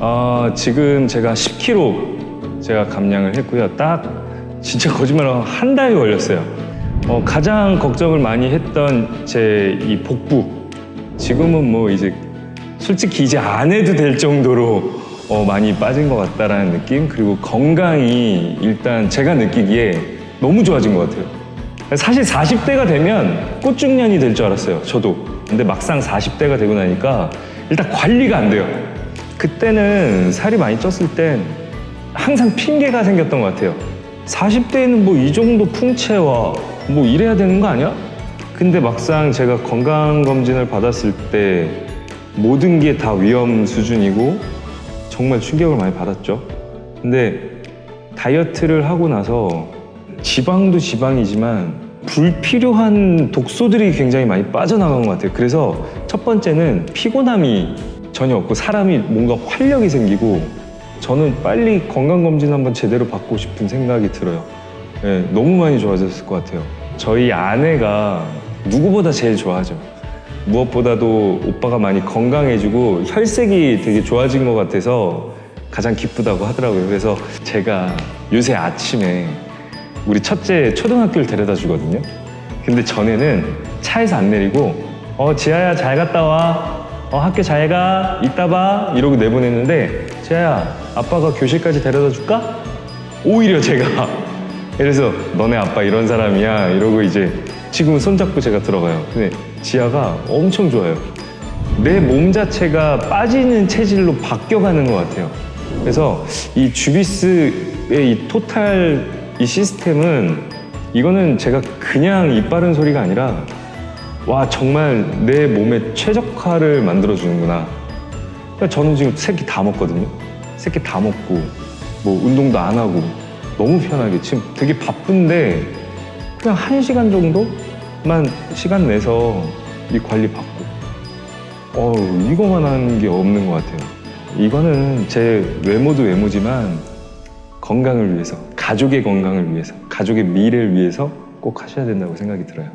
아, 지금 제가 10kg 제가 감량을 했고요. 딱 진짜 거짓말로 한 달이 걸렸어요. 어, 가장 걱정을 많이 했던 제 이 복부. 지금은 뭐 이제 솔직히 이제 안 해도 될 정도로 어, 많이 빠진 것 같다라는 느낌. 그리고 건강이 일단 제가 느끼기에 너무 좋아진 것 같아요. 사실 40대가 되면 꽃중년이 될 줄 알았어요. 저도. 근데 막상 40대가 되고 나니까 일단 관리가 안 돼요. 그때는 살이 많이 쪘을 땐 항상 핑계가 생겼던 것 같아요. 40대에는 뭐 이 정도 풍채와 뭐 이래야 되는 거 아니야? 근데 막상 제가 건강검진을 받았을 때 모든 게 다 위험 수준이고 정말 충격을 많이 받았죠. 근데 다이어트를 하고 나서 지방도 지방이지만 불필요한 독소들이 굉장히 많이 빠져나간 것 같아요. 그래서 첫 번째는 피곤함이 전혀 없고 사람이 뭔가 활력이 생기고 저는 빨리 건강검진 한번 제대로 받고 싶은 생각이 들어요. 예, 너무 많이 좋아졌을 것 같아요. 저희 아내가 누구보다 제일 좋아하죠. 무엇보다도 오빠가 많이 건강해지고 혈색이 되게 좋아진 것 같아서 가장 기쁘다고 하더라고요. 그래서 제가 요새 아침에 우리 첫째 초등학교를 데려다 주거든요. 근데 전에는 차에서 안 내리고 어 지아야 잘 갔다 와. 어 학교 잘 가. 이따 봐. 이러고 내보냈는데 지아야 아빠가 교실까지 데려다 줄까? 오히려 제가 그래서 너네 아빠 이런 사람이야 이러고 이제 지금은 손잡고 제가 들어가요. 근데 지아가 엄청 좋아요. 내 몸 자체가 빠지는 체질로 바뀌어가는 것 같아요. 그래서 이 주비스의 이 토탈 이 시스템은 이거는 제가 그냥 입 바른 소리가 아니라 와 정말 내 몸에 최적화를 만들어 주는구나. 그러니까 저는 지금 새끼 다 먹거든요. 새끼 다 먹고 뭐 운동도 안 하고 너무 편하게 지금 되게 바쁜데 그냥 한 시간 정도만 시간 내서 이 관리 받고 어 이거만 하는 게 없는 것 같아요. 이거는 제 외모도 외모지만 건강을 위해서 가족의 건강을 위해서 가족의 미래를 위해서 꼭 하셔야 된다고 생각이 들어요.